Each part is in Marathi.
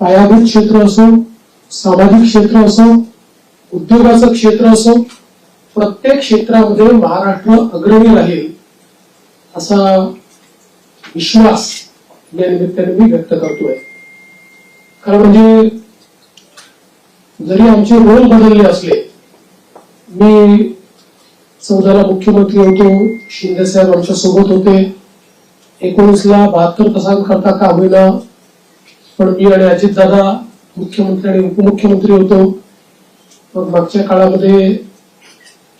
पायाभूत क्षेत्र असो सामाजिक क्षेत्र असो उद्योगाचं क्षेत्र असो प्रत्येक क्षेत्रामध्ये महाराष्ट्र अग्रणी राहील असा विश्वास या निमित्ताने मी व्यक्त करतोय. कारण म्हणजे जरी आमचे रोल बदलले असले मी चौदाला मुख्यमंत्री होतो शिंदे साहेब आमच्यासोबत होते. एकोणीसला बहात्तर तासांकरता का होईना पण मी आणि अजित दादा मुख्यमंत्री आणि उपमुख्यमंत्री होतो. मग मागच्या काळामध्ये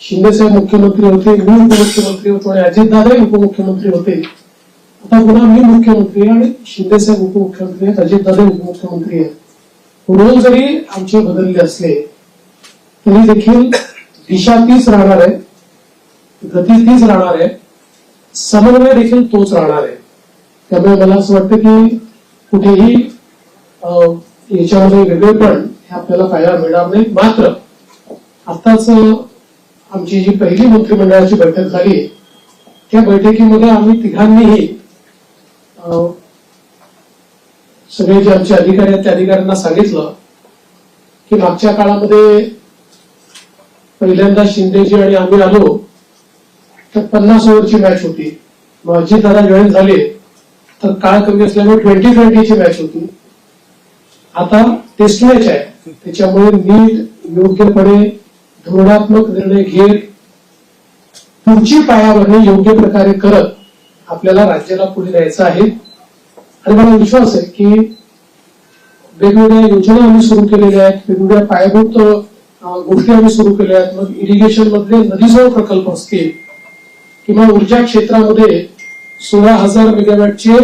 शिंदे साहेब मुख्यमंत्री होते मी उपमुख्यमंत्री होतो आणि अजितदादाही उपमुख्यमंत्री होते. आता पुन्हा मी मुख्यमंत्री आहे आणि शिंदेसाहेब उपमुख्यमंत्री आहेत अजित उपमुख्यमंत्री आहेत. रोल जरी आमचे बदलले असले तरी देखील दिशा तीच राहणार आहे गती तीच राहणार आहे समन्वय देखील तोच राहणार आहे. त्यामुळे मला असं वाटतं की कुठेही याच्यामध्ये वेगळेपण हे आपल्याला पाहायला मिळणार नाही. मात्र आताच आमची जी पहिली मंत्रिमंडळाची बैठक झाली त्या बैठकीमध्ये आम्ही तिघांनीही अं, सगळे जे आमचे अधिकारी आहेत त्या अधिकाऱ्यांना सांगितलं की मागच्या काळामध्ये पहिल्यांदा शिंदेजी आणि आम्ही आलो तर पन्नास ओव्हरची मॅच होती. माझी दादा जॉईन झाले तर काळ कमी असल्यामुळे ट्वेंटी ट्वेंटीची मॅच होती. आता टेस्ट मॅच आहे. त्याच्यामुळे नीट योग्यपणे धोरणात्मक निर्णय घेत पुढची पायाभरणी योग्य प्रकारे करत आपल्याला राज्याला पुढे न्यायचं आहे. आणि मला विश्वास आहे की वेगवेगळ्या योजना आम्ही सुरू केलेल्या आहेत वेगवेगळ्या पायाभूत गोष्टी आम्ही सुरू केल्या आहेत. मग इरिगेशन मधले नदीजवळ प्रकल्प असतील किंवा ऊर्जा क्षेत्रामध्ये सोळा हजार मेगावॅटचे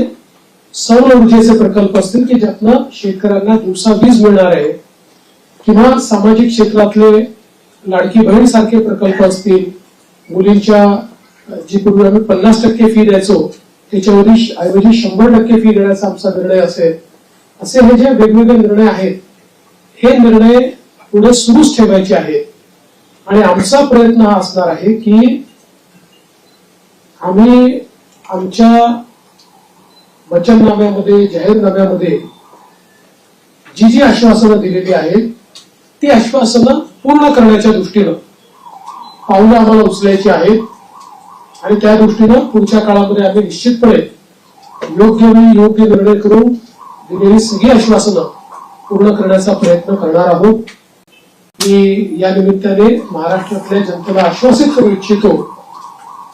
सौर ऊर्जेचे प्रकल्प असतील की ज्यातनं शेतकऱ्यांना दिवसा वीज मिळणार आहे किंवा सामाजिक क्षेत्रातले लाडकी बहीण सारखे प्रकल्प असतील मुलींच्या जी पूर्वी आम्ही पन्नास टक्के फी द्यायचो त्याच्याऐवजी ऐवजी शंभर टक्के फी देण्याचा आमचा निर्णय असेल असे हे जे वेगवेगळे निर्णय आहेत हे निर्णय पुढे सुरूच ठेवायचे आहेत. आणि आमचा प्रयत्न हा असणार आहे की आम्ही आमच्या वचननाम्यामध्ये जाहीरनाम्यामध्ये जी जी आश्वासनं दिलेली आहेत ती आश्वासनं पूर्ण करण्याच्या दृष्टीनं पावलं आम्हाला उचलायची आहेत आणि त्या दृष्टीनं पुढच्या काळामध्ये आम्ही निश्चितपणे योग्य वेळी योग्य निर्णय करून दिलेली सगळी आश्वासनं पूर्ण करण्याचा प्रयत्न करणार आहोत. मी या निमित्ताने महाराष्ट्रातल्या जनतेला आश्वासित करू इच्छितो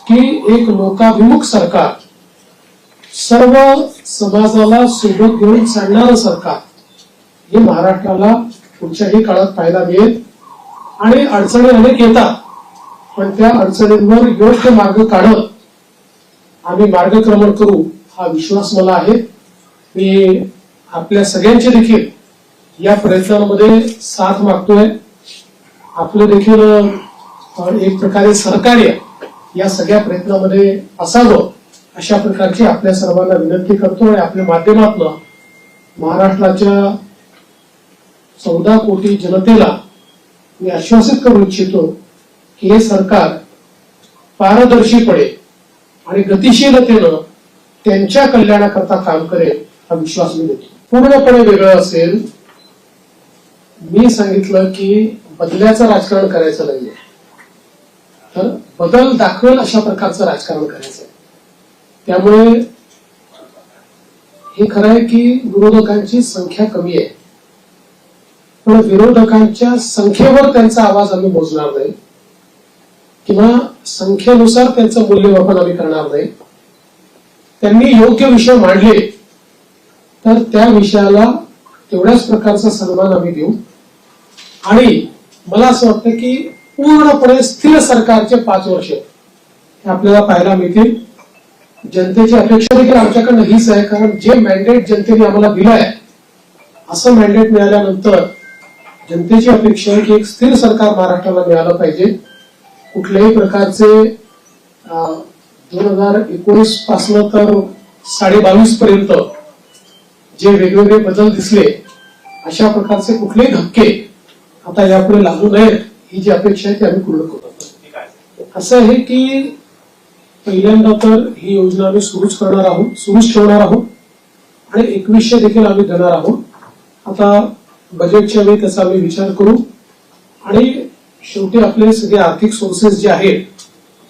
की एक लोकाभिमुख सरकार सर्व समाजाला सोबत घेऊन चालणारं सरकार हे महाराष्ट्राला पुढच्याही काळात पाहायला मिळेल. आणि अडचणी अनेक येतात पण त्या अडचणींवर योग्य मार्ग काढत आम्ही मार्गक्रमण करू हा विश्वास मला आहे. मी आपल्या सगळ्यांचे देखील या प्रयत्नांमध्ये साथ मागतोय. आपलं देखील एक प्रकारे सहकार्य या सगळ्या प्रयत्नामध्ये असावं. अशा प्रकारची आपल्या सर्वांना विनंती करतो आणि आपल्या माध्यमातून महाराष्ट्राच्या चौदा कोटी जनतेला मी आश्वासित करू इच्छितो की हे सरकार पारदर्शीपणे आणि गतिशीलतेनं त्यांच्या कल्याणाकरता काम करेल हा विश्वास मी देतो. पूर्णपणे वेगळं असेल मी सांगितलं की बदल्याचं राजकारण करायचं नाहीये. तर बदल दाखवेल अशा प्रकारचं राजकारण करायचं आहे त्यामुळे हे खरं आहे की विरोधकांची संख्या कमी आहे. पण विरोधकांच्या संख्येवर त्यांचा आवाज आम्ही मोजणार नाही. किंवा संख्येनुसार त्यांचं मूल्यमापन आम्ही करणार नाही. त्यांनी योग्य विषय मांडले तर त्या विषयाला तेवढ्याच प्रकारचा सन्मान आम्ही देऊ. आणि मला असं वाटतं की पूर्णपणे स्थिर सरकारचे पाच वर्ष हे आपल्याला पाहायला मिळतील. जनतेची अपेक्षा देखील आमच्याकडनं हीच आहे कारण जे मॅन्डेट जनतेने आम्हाला दिलं आहे असं मॅन्डेट मिळाल्यानंतर जनतेची अपेक्षा आहे की एक स्थिर सरकार महाराष्ट्राला मिळालं पाहिजे. कुठल्याही प्रकारचे दोन हजार एकोणीस पासनं तर साडे बावीस पर्यंत जे वेगवेगळे बदल दिसले अशा प्रकारचे कुठलेही धक्के आता यापुढे लागू नयेत ही जी अपेक्षा आहे ती आम्ही पूर्ण करू. असं आहे की पहिल्यांदा तर ही योजना आम्ही सुरूच करणार आहोत सुरूच ठेवणार आहोत. आणि एकवीसशे देखील आम्ही देणार आहोत. आता बजेटच्या वेळी त्याचा आम्ही विचार करू. आणि शेवटी आपले सगळे आर्थिक सोर्सेस जे आहेत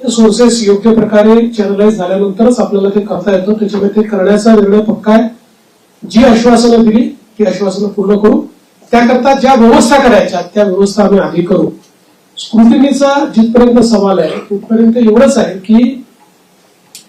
ते सोर्सेस योग्य प्रकारे चॅनलाइज झाल्यानंतरच आपल्याला ते करता येतं. त्याच्यामुळे ते करण्याचा निर्णय पक्का आहे. जी आश्वासनं दिली ती आश्वासनं पूर्ण करू. त्याकरता ज्या व्यवस्था करायच्या त्या व्यवस्था आम्ही आधी करू. स्क्रुटिनीचा जिथपर्यंत सवाल आहे तिथपर्यंत एवढंच आहे की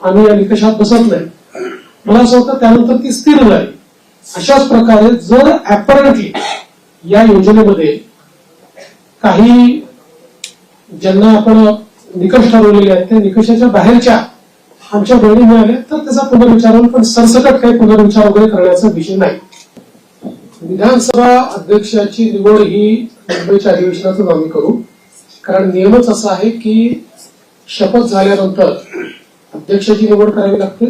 आम्ही या निकषात बसत नाही. मला असं वाटतं त्यानंतर ती स्थिर झाली अशाच प्रकारे जर ऍपरंटली या योजनेमध्ये काही ज्यांना आपण निकष ठरवलेले आहेत त्या निकषाच्या बाहेरच्या आमच्या बहिणी मिळाल्या तर त्याचा पुनर्विचार होईल पण सरसकट काही पुनर्विचार वगैरे करण्याचा विषय नाही. विधानसभा अध्यक्षाची निवड ही मुंबईच्या अधिवेशनातून आम्ही करू. कारण नियमच असा आहे की शपथ झाल्यानंतर अध्यक्षाची निवड करावी लागते.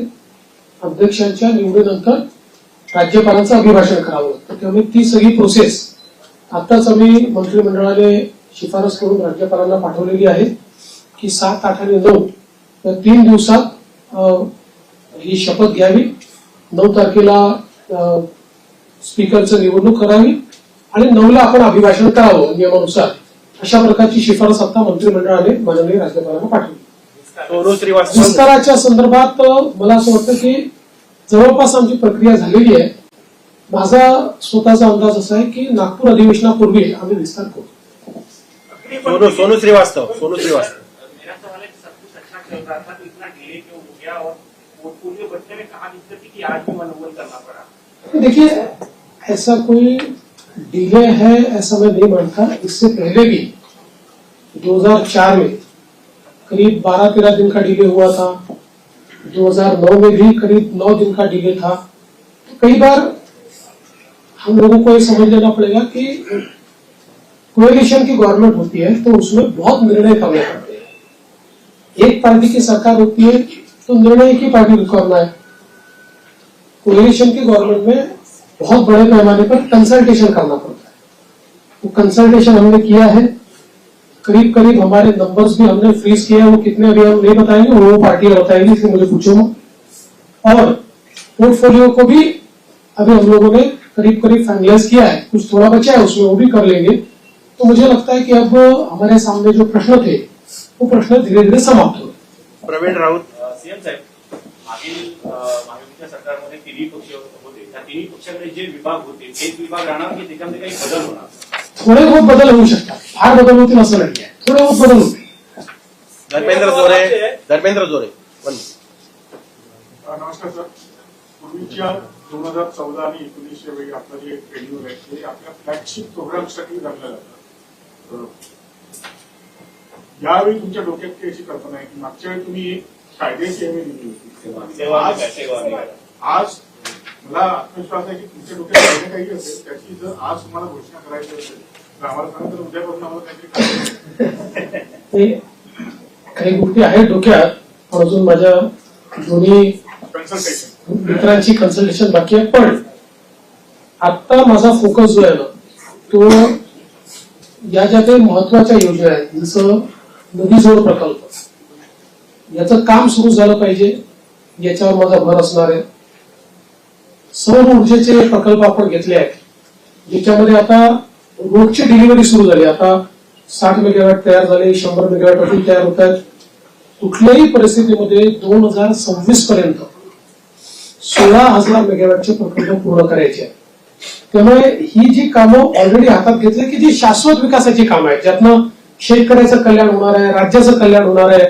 अध्यक्षांच्या निवडीनंतर राज्यपालांचं अभिभाषण करावं लागतं. त्यामुळे ती सगळी प्रोसेस आताच आम्ही मंत्रिमंडळाने शिफारस करून राज्यपालांना पाठवलेली आहे की सात आठ आणि नऊ या तीन दिवसात ही शपथ घ्यावी. नऊ तारखेला अं, स्पीकरचं निवडणूक करावी आणि नऊला आपण अभिभाषण करावं नियमानुसार. अशा प्रकारची शिफारस आता मंत्रिमंडळाने माननीय राज्यपालांना पाठवली. विस्ताराच्या संदर्भात अ, मला असं वाटतं की जवळपास आमची प्रक्रिया झालेली आहे. माझा स्वतःचा अंदाज असा आहे की नागपूर अधिवेशनापूर्वी आम्ही विस्तार करू. सोनू सोनू श्रीवास्तव सोनू श्रीवास्तव मेरा सवाल है कि सब कुछ अच्छा चल रहा था तो इतना डिले क्यों हो गया और पोर्टफोलियो बनने में कहा दिक्कत थी कि आज भी मनोबल करना पड़ा देखिए ऐसा कोई डिले है ऐसा मैं नहीं मानता। इससे पहले भी 2004 में करीब 12-13 दिन का डिले हुआ था। 2009 में भी करीब 9 दिन का डिले था। तो कई बार हम लोगों को ये समझ लेना पड़ेगा कि कोएलिशन की गवर्नमेंट होती है तो उसमें बहुत निर्णय करने पड़ते हैं। एक पार्टी की सरकार होती है तो निर्णय एक ही पार्टी को करना है। कोएलिशन की गवर्नमेंट में बहुत बड़े पैमाने पर कंसल्टेशन करना पड़ता है। वो तो कंसल्टेशन हमने किया है करीब करीब हमारे नंबर्स भी हमने फ्रीज किए हैं वो कितने अभी हम नहीं बताएँगे वो पार्टियाँ बताएँगी इसलिए मुझे पूछो और पोर्टफोलियो को भी अभी हम लोगों ने करीब करीब फाइनलाइज किया है कुछ थोड़ा बचा है उसमें वो भी कर लेंगे। तो मुझे लगता है कि अब हमारे सामने जो प्रश्न थे वो प्रश्न धीरे धीरे समाप्त हो। प्रवीण राऊत सीएम साहेब मागील महायुतीच्या सरकारमध्ये तिन्ही पक्ष होते. त्या तिन्ही पक्षाकडे जे विभाग होते तेच विभाग राहणार की त्याच्यामध्ये काही बदल होणार? थोडे बहुत बदल होऊ शकतात. फार बदल होतील असं नाही आहे थोडे बहुत बदल होतील. धर्मेंद्र जोरे धर्मेंद्र जोरे नमस्कार सर. पूर्वीच्या दोन हजार चौदा आणि एकोणीसच्या वेळी आपलं जे ट्रेनिंग आहे ते आपल्या फ्लॅगशिप प्रोग्रामसाठी धरलं जातं. अ, यावेळी तुमच्या डोक्यात काही अशी कल्पना आहे की मागच्या वेळी तुम्ही एक हमी दिली होती. आज मला आत्मविश्वास आहे की तुमच्या डोक्यात काही काही असेल त्याची जर आज तुम्हाला घोषणा करायची असेल काही गोष्टी आहेत डोक्यात पण अजून माझ्या दोन्ही मित्रांची कन्सल्टेशन बाकी आहे. पण आता माझा फोकस जो आहे ना तो या ज्या काही महत्त्वाच्या योजना आहेत जसं नदी जोड प्रकल्प याचं काम सुरू झालं पाहिजे याच्यावर माझा भर असणार आहे. सौर ऊर्जेचे प्रकल्प आपण घेतले आहेत ज्याच्यामध्ये आता रोजची डिलिव्हरी सुरू झाली. आता साठ मेगावॅट तयार झाले शंभर मेगावॅट अजून तयार होत आहेत. कुठल्याही परिस्थितीमध्ये दोन हजार सव्वीस पर्यंत सोळा हजार मेगावॅटचे प्रकल्प पूर्ण करायचे आहेत. त्यामुळे ही जी कामं ऑलरेडी हातात घेतली की जी शाश्वत विकासाची कामं आहेत ज्यातनं शेतकऱ्याचं कल्याण होणार आहे राज्याचं कल्याण होणार आहे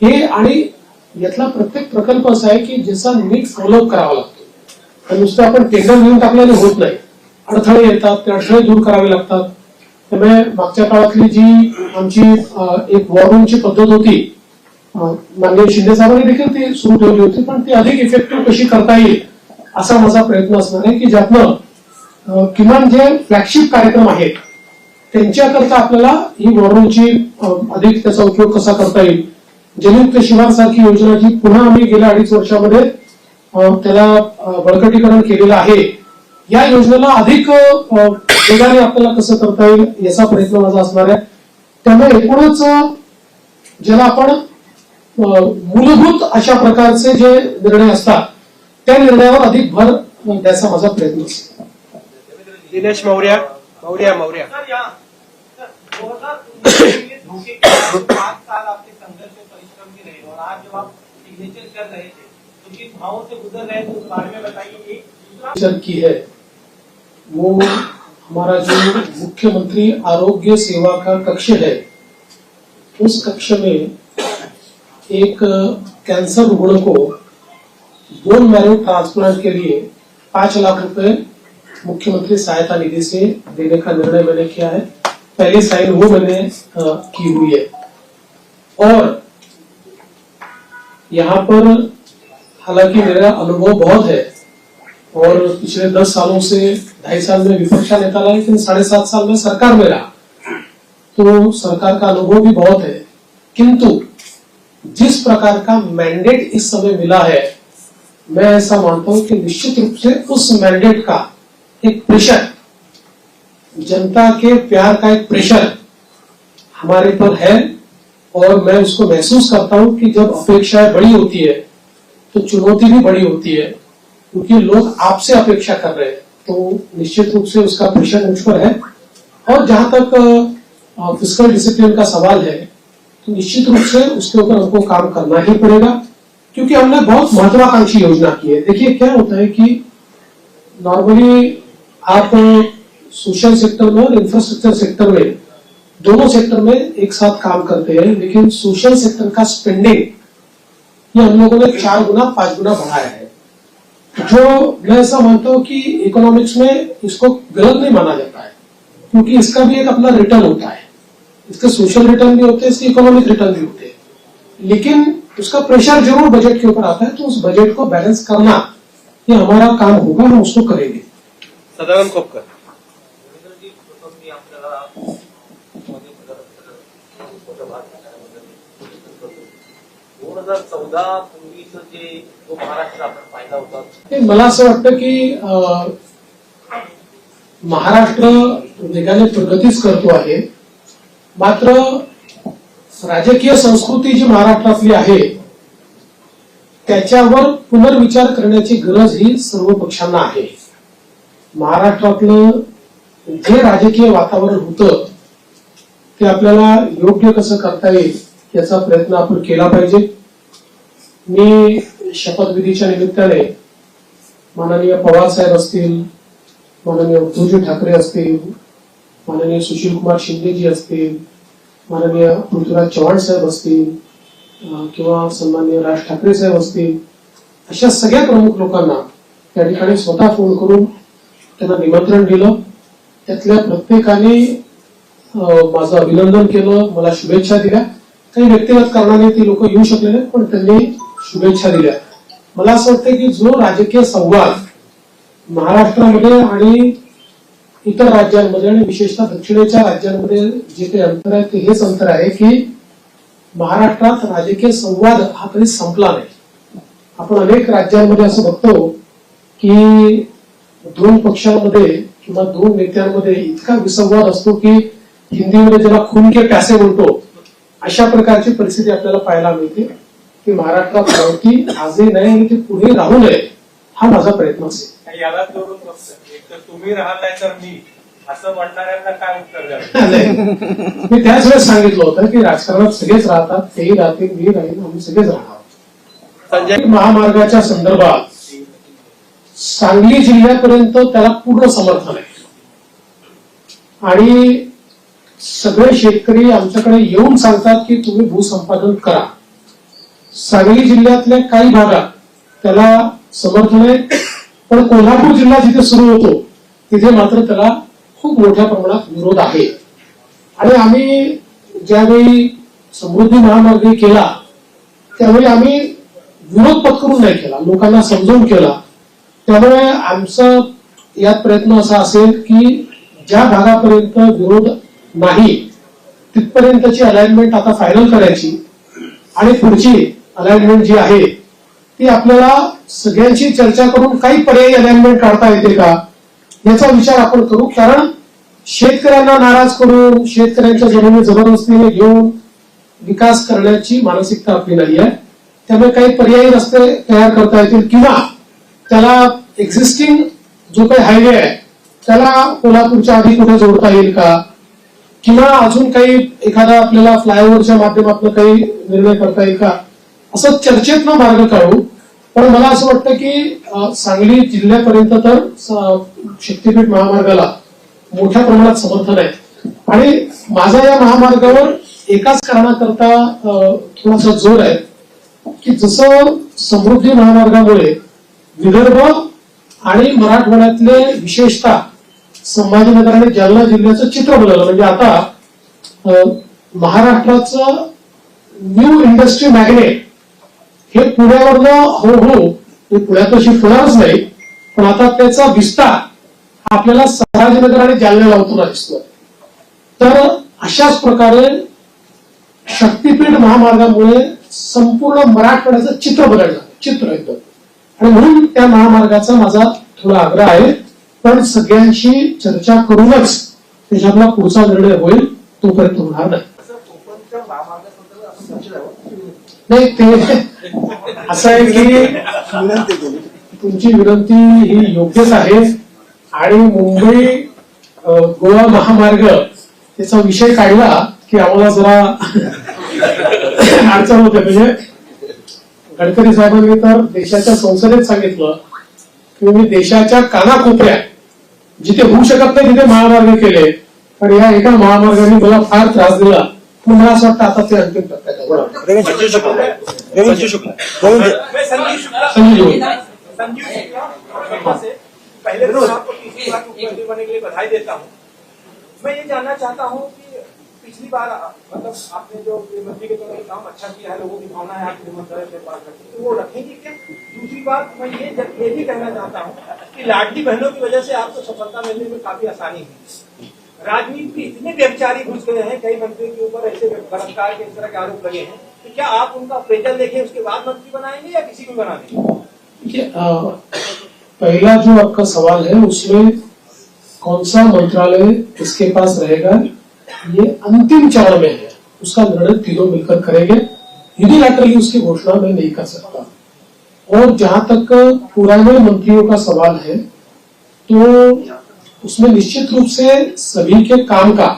हे आणि यातला प्रत्येक प्रकल्प असा आहे की ज्याचा नीट फॉलोअप करावा लागतो. आणि नुसतं आपण टेंडर घेऊन टाकल्याने होत नाही. अडथळे येतात ते अडथळे दूर करावे लागतात. त्यामुळे मागच्या काळातली जी आमची एक वॉरूमची पद्धत होती माननीय शिंदे साहेबांनी देखील ती सुरू ठेवली होती पण ती अधिक इफेक्टिव्ह कशी करता येईल असा माझा प्रयत्न असणार आहे की ज्यातनं किमान जे फ्लॅगशिप कार्यक्रम आहेत त्यांच्याकरता आपल्याला ही वॉरूमची अधिक त्याचा उपयोग कसा करता येईल. जलयुक्त शिवार सारखी योजना जी पुन्हा आम्ही गेल्या अडीच वर्षामध्ये त्याला बळकटीकरण केलेलं आहे या योजनेला अधिक वेगाने आपल्याला कसं करता येईल याचा प्रयत्न माझा असणार आहे. त्यामुळे एकूणच ज्याला आपण अं, मूलभूत अशा प्रकारचे जे निर्णय असतात त्या निर्णयावर अधिक भर द्यायचा माझा प्रयत्न असेल दिनेश मौर्य मौर्य मौर्य. की है. वो हमारा जो मुख्यमंत्री आरोग्य सेवा का कक्ष है, उस कक्ष में एक कैंसर रुग्ण को बोन मैरो ट्रांसप्लांट के लिए पाँच लाख रुपए मुख्यमंत्री सहायता निधि से देने का निर्णय मैंने किया है। पहली साइन वो मैंने की हुई है। और यहाँ पर हालाँकि मेरा अनुभव बहुत है और पिछले दस सालों से, ढाई साल में विपक्ष का नेता रहा, लेकिन साढ़े सात साल में सरकार में रहा। तो सरकार का अनुभव भी बहुत है। किंतु जिस प्रकार का मैंडेट इस समय मिला है, मैं ऐसा मानता हूँ कि निश्चित रूप से उस मैंडेट का एक प्रेशर जनता के प्यार का एक प्रेशर हमारे पर है और मैं उसको महसूस करता हूँ कि जब अपेक्षाएँ बड़ी होती है तो चुनौती भी बड़ी होती है। क्योंकि लोग आपसे अपेक्षा कर रहे हैं तो निश्चित रूप से उसका प्रेशर मुझ पर है। और जहाँ तक फ़िज़िकल डिसिप्लिन का सवाल है तो निश्चित रूप से उसके ऊपर हमको काम करना ही पड़ेगा, क्योंकि हमने बहुत महत्वाकांक्षी योजना की है। देखिए, क्या होता है कि नॉर्मली आप सोशल सेक्टर में और इंफ्रास्ट्रक्चर सेक्टर में दोनों सेक्टर में एक साथ काम करते हैं, लेकिन सोशल सेक्टर का स्पेंडिंग ये हम लोगों ने चार गुना, पाँच गुना बढ़ाया है। जो मैं ऐसा मानता हूँ कि इकोनॉमिक्स में इसको गलत नहीं माना जाता है क्योंकि इसका भी एक अपना रिटर्न होता है। इसके सोशल रिटर्न भी होते हैं इसके इकोनॉमिक रिटर्न भी होते हैं। लेकिन उसका प्रेशर ज़रूर बजट के ऊपर आता है तो उस बजट को बैलेंस करना ये हमारा काम होगा हम उसको करेंगे। सदानंद खोपकर. दोन हज़ार चौदा पूर्वीचं जे महाराष्ट्र आपण पाहिला होता. मला असं वाटतं की महाराष्ट्र वेगाने प्रगतीच करतो आहे. मात्र राजकीय संस्कृती जी महाराष्ट्रातली आहे त्याच्यावर पुनर्विचार करण्याची गरज ही सर्व पक्षांना आहे. महाराष्ट्रातलं जे राजकीय वातावरण होतं ते आपल्याला योग्य कसं करता येईल याचा प्रयत्न आपण केला पाहिजे. मी शपथविधीच्या निमित्ताने माननीय पवार साहेब असतील माननीय उद्धवजी ठाकरे असतील माननीय सुशील कुमार शिंदेजी असतील माननीय पृथ्वीराज चव्हाण साहेब असतील किंवा सन्माननीय राज ठाकरे साहेब असतील अशा सगळ्या प्रमुख लोकांना त्या ठिकाणी स्वतः फोन करून त्यांना निमंत्रण दिलं. त्यातल्या प्रत्येकाने अं, माझं अभिनंदन केलं मला शुभेच्छा दिल्या. काही व्यक्तिगत कारणाने ती लोक येऊ शकले नाहीत पण त्यांनी शुभेच्छा दिल्या. मला असं वाटतं की जो राजकीय संवाद महाराष्ट्रामध्ये आणि इतर राज्यांमध्ये आणि विशेषतः दक्षिणेच्या राज्यांमध्ये जे काही अंतर आहे ते हेच अंतर आहे की महाराष्ट्रात राजकीय संवाद हा कधी संपला नाही. आपण अनेक राज्यांमध्ये असं बघतो की दोन पक्षांमध्ये किंवा दोन नेत्यांमध्ये इतका विसंवाद असतो की हिंदीमध्ये ज्याला खून के प्यासे म्हणतो अशा प्रकारची परिस्थिती आपल्याला पाहायला मिळते. की महाराष्ट्रात राहती आजही नाही आणि ती पुढे राहू नये हा माझा प्रयत्न असेल याला जोडून फक्त एक तर तुम्ही राहताय तर मी. असं म्हणणाऱ्यांना काय उत्तर. मी त्याच वेळेस सांगितलं होतं की राजकारणात सगळेच राहतात तेही राहतील मी राहील आम्ही सगळेच राहणार. संजय महामार्गाच्या संदर्भात सांगली जिल्ह्यापर्यंत त्याला पूर्ण समर्थन आहे. आणि सगळे शेतकरी आमच्याकडे येऊन सांगतात की तुम्ही भूसंपादन करा. सांगली जिल्ह्यातल्या काही भागात त्याला समर्थन आहे. पण कोल्हापूर जिल्हा जिथे सुरू होतो तिथे मात्र त्याला खूप मोठ्या प्रमाणात विरोध आहे. आणि आम्ही ज्यावेळी समृद्धी महामार्ग केला त्यावेळी आम्ही विरोध पत्करून नाही केला लोकांना समजून केला. त्यामुळे आमचा यात प्रयत्न असा असेल की ज्या भागापर्यंत विरोध नाही तिथपर्यंतची अलाइनमेंट आता फायनल करायची. आणि पुढची अलाइनमेंट जी आहे ती आपल्याला सगळ्यांशी चर्चा करून काही पर्यायी अलाइनमेंट काढता येते का? याचा विचार आपण करू. कारण शेतकऱ्यांना नाराज करून शेतकऱ्यांच्या जमिनी जबरदस्तीने घेऊन विकास करण्याची मानसिकता आपली नाही आहे. त्यामुळे काही पर्यायी रस्ते तयार करता येतील किंवा त्याला एक्झिस्टिंग जो काही हायवे आहे त्याला कोल्हापूरच्या आधी कुठे जोडता येईल का? किंवा अजून काही एखादा आपल्याला फ्लायओव्हरच्या माध्यमातून काही निर्णय करता येईल का? असं चर्चेत मार्ग काढू पण मला असं वाटतं की सांगली जिल्ह्यापर्यंत तर शक्तीपीठ महामार्गाला मोठ्या प्रमाणात समर्थन आहे. आणि माझा या महामार्गावर एकाच कारणाकरता अं, थोडासा जोर आहे की जसं समृद्धी महामार्गामुळे विदर्भ आणि मराठवाड्यातले विशेषतः संभाजीनगर आणि जालना जिल्ह्याचं चित्र बदललं म्हणजे आता महाराष्ट्राचं न्यू इंडस्ट्री मॅग्नेट हे पुण्यावरनं हळूहळू हे पुण्यात शिफ्ट होणारच नाही पण आता त्याचा विस्तार हा आपल्याला संभाजीनगर आणि जालन्याला होताना दिसतोय. तर अशाच प्रकारे शक्तीपीठ महामार्गामुळे संपूर्ण मराठवाड्याचं चित्र बदललं चित्र एकदम आणि म्हणून त्या महामार्गाचा माझा थोडा आग्रह आहे पण सगळ्यांशी चर्चा करूनच त्याच्यातला पुढचा निर्णय होईल तोपर्यंत होणार. नाही ते असं आहे की तुमची विनंती ही योग्यच आहे. आणि मुंबई गोवा महामार्ग त्याचा विषय काढला की आम्हाला जरा अडचण होते. म्हणजे गडकरी साहेबांनी तर देशाच्या संसदेत सांगितलं की मी देशाच्या कानाकोपऱ्या जिथे होऊ शकत नाही तिथे महामार्ग केले. पण या एका महामार्गाने मला फार त्रास दिला. पण मला असं वाटतं आता ते अंतिम टप्प्यात. बरोबर. शुक्ला। मैं संजीव शुक्ला। संजीव शुक्ला। पटना से पहले तो आपको तीसरी बार मुख्यमंत्री बनने के लिए बधाई देता हूँ। मैं ये जानना चाहता हूँ कि पिछली बार मतलब आपने जो गृहमंत्री के तौर पर काम अच्छा किया है लोगों की भावना है आपके मंत्रालय से बात करती तो वो रखेंगे क्या? दूसरी बात मैं ये ये भी कहना चाहता हूँ कि लाडली बहनों की वजह से आपको सफलता मिलने में काफ़ी आसानी है राजनीति इतने व्यभिचारी घुस गए हैं कई मंत्रियों के ऊपर ऐसे बलात्कार के इस तरह के आरोप लगे हैं। तो क्या आप उनका अप्रेजल देखें उसके बाद मंत्री बनाएँगे या किसी को देंगे पहला जो आपका सवाल है, उसमें कौन सा मंत्रालय किसके पास रहेगा, ये अंतिम चरण में है। उसका निर्णय तीनों मिलकर करेंगे। यूनिलैटरली उसकी घोषणा मैं नहीं कर सकता। और जहाँ तक पुराने मंत्रियों का सवाल है तो उसमें निश्चित रूप से सभी के काम का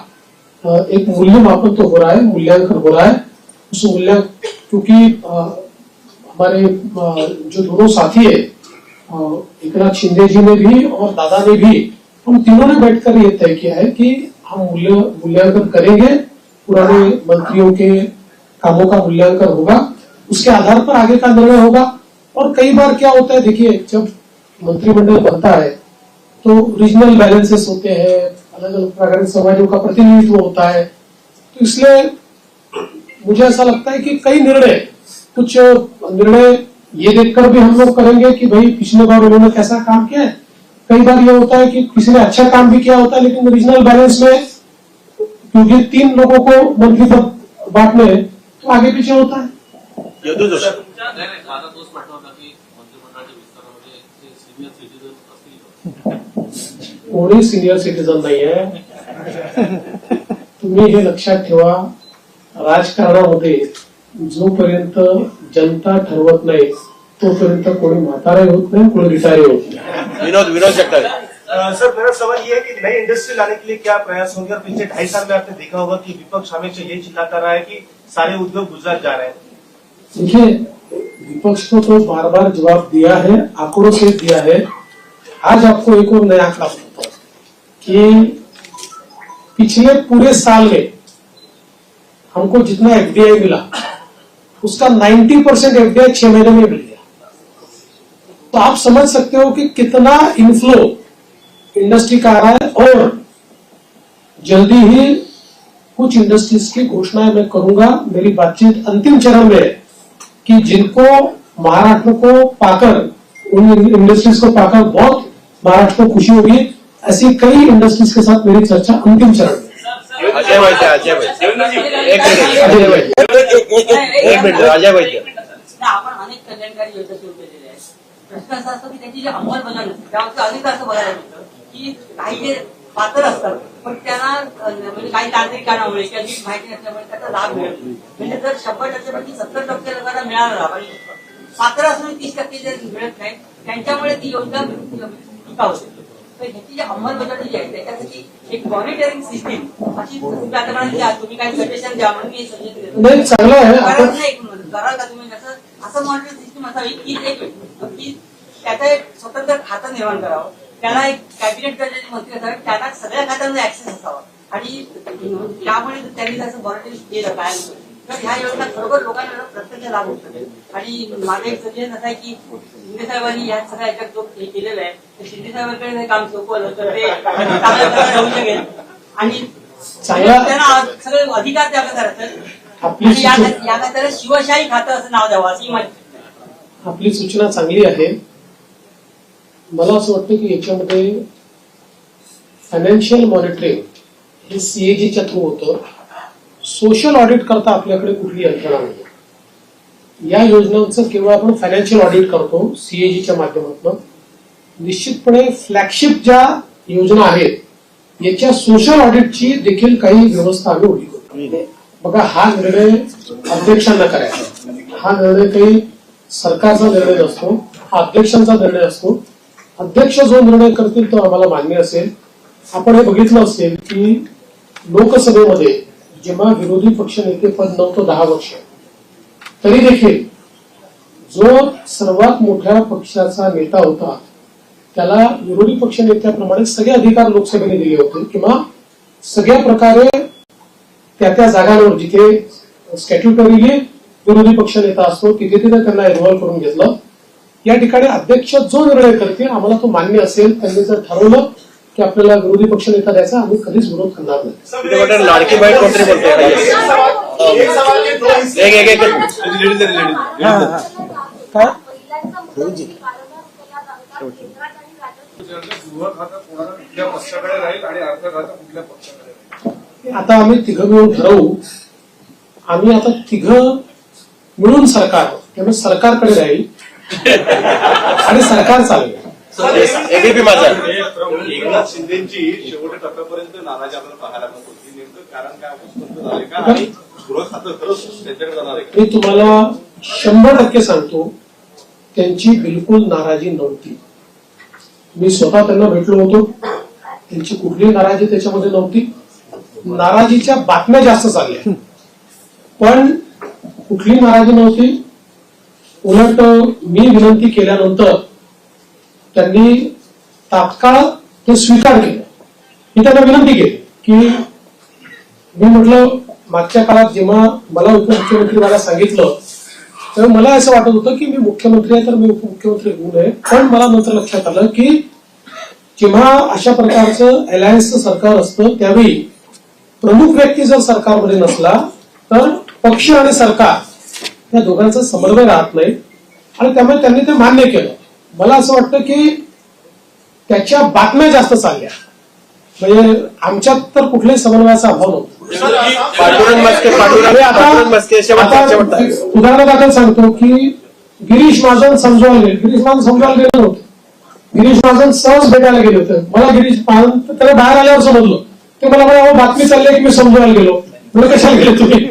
एक मूल्यमापन तो हो रहा है, मूल्यांकन हो रहा है। मूल्यांकन क्योंकि हमारे जो दोनों साथी है एकनाथ शिंदे जी ने भी और दादा ने भी, हम तीनों ने बैठकर ये तय किया है कि हम मूल्य, मूल्यांकन करेंगे, पुराने मंत्रियों के कामों का मूल्यांकन होगा, उसके आधार पर आगे का निर्णय होगा, और कई बार क्या होता है, देखिए, जब मंत्रिमंडल बनता है तो रीजनल बैलेंसेस होते हैं अलग अलग प्रकार समाजों का प्रतिनिधित्व होता है तो इसलिए मुझे ऐसा लगता है कि कई निर्णय कुछ निर्णय ये देखकर भी हम लोग करेंगे कि भाई पिछले बार उन्होंने कैसा काम किया है। कई बार ये होता है कि किसी ने अच्छा काम भी किया होता है लेकिन रीजनल बैलेंस में क्योंकि तीन लोगों को मंत्री पद बांटने तो आगे पीछे होता है। कोणी सिनियर सिटीजन नाही आहे तुम्ही हे लक्षात ठेवा राजकारणामध्ये जोपर्यंत जनता ठरवत नाही तोपर्यंत कोणी म्हाताराही होत नाही कोणी रिटायरही होत नाही. विनोद विनोद अ, सर मेरा सवाल ये है कि नई इंडस्ट्री लाने के लिए क्या प्रयास होंगे? और पिछले ढाई साल में आपने देखा होगा कि विपक्ष हमेशा ये चिल्लाता रहा है कि सारे उद्योग गुजरात जा रहे हैं। देखिए विपक्ष को तो बार बार जवाब दिया है आंकड़ों से दिया है। आज आपको एक और नया आंकड़ा बताता हूं कि पिछले पूरे साल में हमको जितना एफडीआई मिला, उसका 90 परसेंट एफडीआई छह महीने में मिल गया तो आप समझ सकते हो कि कितना इनफ्लो इंडस्ट्री का आ रहा है और जल्दी ही कुछ इंडस्ट्रीज़ की घोषणाएँ मैं करूँगा मेरी बातचीत अंतिम चरण में है कि जिनको महाराष्ट्र को पाकर, उन इंडस्ट्रीज़ को पाकर बहुत महाराष्ट्र को खुशी होगी, ऐसी कई इंडस्ट्रीज़ के साथ मेरी चर्चा अंतिम चरण में। अजय वैद्य अजय वैद्य एक मिनिट अजय वैद्य एक मिनिट अजय वैद्य आपण अनेक कल्याणकारी योजना सुरू केलेल्या आहेत. प्रश्न असा असतो की त्याची जी अंमलबजावणी असते त्यावरती अनेक असं बघायला मिळतं की काही जे पात्र असतात पण त्यांना म्हणजे काही तांत्रिक कारणामुळे किंवा नीट माहिती नसल्यामुळे त्याचा लाभ मिळत म्हणजे जर शंभर टक्क्यापैकी सत्तर टक्के लोकांना मिळाला लाभ आणि पात्र असून तीस टक्के जे मिळत नाही त्यांच्यामुळे ती योजना टिकाऊ होते तर ह्याची जी अंमलबजावणी जी आहे त्याच्यासाठी एक मॉनिटरिंग सिस्टीम अशी म्हणाल द्या तुम्ही काही सजेशन द्या म्हणून मी सजेशन देतो चांगलं आहे. कारण नाही. कराल का तुम्ही असं असं मॉनिटरिंग सिस्टम असावी की एक की त्याचं एक स्वतंत्र खातं निर्माण करावं. त्याला एक कॅबिनेट गरजेचे मंत्री असावे. त्यांना सगळ्या खात्यांना ऍक्सेस असावा. आणि त्यामुळे त्यांनी जसं मॉनिटरिंग केलं काय तर ह्या योजना खरोखर लोकांना प्रत्यक्ष लाभ शकेल आणि माझं एक सजेशन असं आहे की शिंदे साहेबांनी या सगळ्या याच्यात जो हे केलेलं आहे ते शिंदे साहेबांकडे हे काम सोपवलं तर ते चांगल्या प्रकारे होऊ शकेल. आणि त्यांना सगळे अधिकार करायचं आपली आणि या खात्याला शिवशाही खातं असं नाव द्यावं अशी माझी आपली सूचना चांगली आहे. मला असं वाटतं की याच्यामध्ये फायनान्शियल मॉनिटरिंग हे सीएजीच्या थ्रू होतं. सोशल ऑडिट करता आपल्याकडे कुठली यंत्रणा नाही. या योजनांचं केवळ आपण फायनान्शियल ऑडिट करतो सीएजीच्या माध्यमातून. निश्चितपणे फ्लॅगशिप ज्या योजना आहेत याच्या सोशल ऑडिटची देखील काही व्यवस्था आम्ही उभी करू बघा हा निर्णय अध्यक्षांना करायचा हा निर्णय काही सरकारचा निर्णय नसतो हा अध्यक्षांचा निर्णय असतो. अध्यक्ष जो निर्णय करतील तो आम्हाला मान्य असेल. आपण हे बघितलं असेल की लोकसभेमध्ये जेव्हा विरोधी पक्ष नेते पद नव्हतं दहा वर्ष. तरी देखील जो सर्वात मोठ्या पक्षाचा नेता होता त्याला विरोधी पक्ष नेत्याप्रमाणे सगळे अधिकार लोकसभेने दिले होते किंवा सगळ्या प्रकारे त्या त्या जागांवर जिथे स्टॅट्युटरीली विरोधी पक्ष नेता असतो तिथे तिथे त्यांना इन्व्हॉल्व्ह करून घेतलं. या ठिकाणी अध्यक्ष जो निर्णय करतील आम्हाला तो मान्य असेल. त्यांनी जर ठरवलं की आपल्याला विरोधी पक्ष नेता द्यायचा आम्ही कधीच विरोध करणार नाही. लाडकी बहीण कोणतरी बोलते? एक सवाल के दो हिस्से एक एक एक लेडीज लेडीज गृह खातं कोणाला कुठल्या पक्षाकडे राहील आणि अर्थ खातं कुठल्या पक्षाकडे राहील आता आम्ही तिघं मिळून ठरवू. आम्ही आता तिघं मिळून सरकार. त्यामुळे सरकारकडे राहील आणि सरकार चालेल. एबीपी माझा एकनाथ शिंदेची शेवटच्या टप्प्यापर्यंत नाराजी आपल्याला पाहायला मिळत. होती नेमकं कारण काय स्पष्ट झाले का? आणि गृह खातं खरंच त्यांच्याकडे जाणार आहे का? मी तुम्हाला शंभर टक्के सांगतो त्यांची बिलकुल नाराजी नव्हती. मी स्वतः त्यांना भेटलो होतो. त्यांची कुठलीही नाराजी त्याच्यामध्ये नव्हती. नाराजीच्या बातम्या जास्त चालल्या पण कुठली नाराजी नव्हती. उलट मी विनंती केल्यानंतर त्यांनी तात्काळ ते स्वीकार केलं. मी त्यांना विनंती केली की मी म्हटलं मागच्या काळात जेव्हा मला उपमुख्यमंत्री मला सांगितलं तेव्हा मला असं वाटत होतं की मी मुख्यमंत्री आहे तर मी उपमुख्यमंत्री होऊ नये. पण मला नंतर लक्षात आलं की जेव्हा अशा प्रकारचं अलायन्सचं सरकार असतं त्यावेळी प्रमुख व्यक्ती जर सरकारमध्ये नसला तर पक्ष आणि सरकार या दोघांचा समन्वय राहत नाही. आणि त्यामुळे त्यांनी ते मान्य केलं. मला असं वाटतं की त्याच्या बातम्या जास्त चालल्या. म्हणजे आमच्यात तर कुठल्याही समन्वयाचा अभाव नव्हता. शेवटचा उदाहरणादाखल सांगतो की गिरीश महाजन समजवायला गेले. गिरीश महाजन समजवायला गेले नव्हते. गिरीश महाजन सहज भेटायला गेले होते. मला गिरीश महाजन त्याला बाहेर आल्यावर समजलं. ते मला म्हणे, अहो बातमी चालली आहे की मी समजवायला गेलो. म्हणजे कशाला गेले तुम्ही?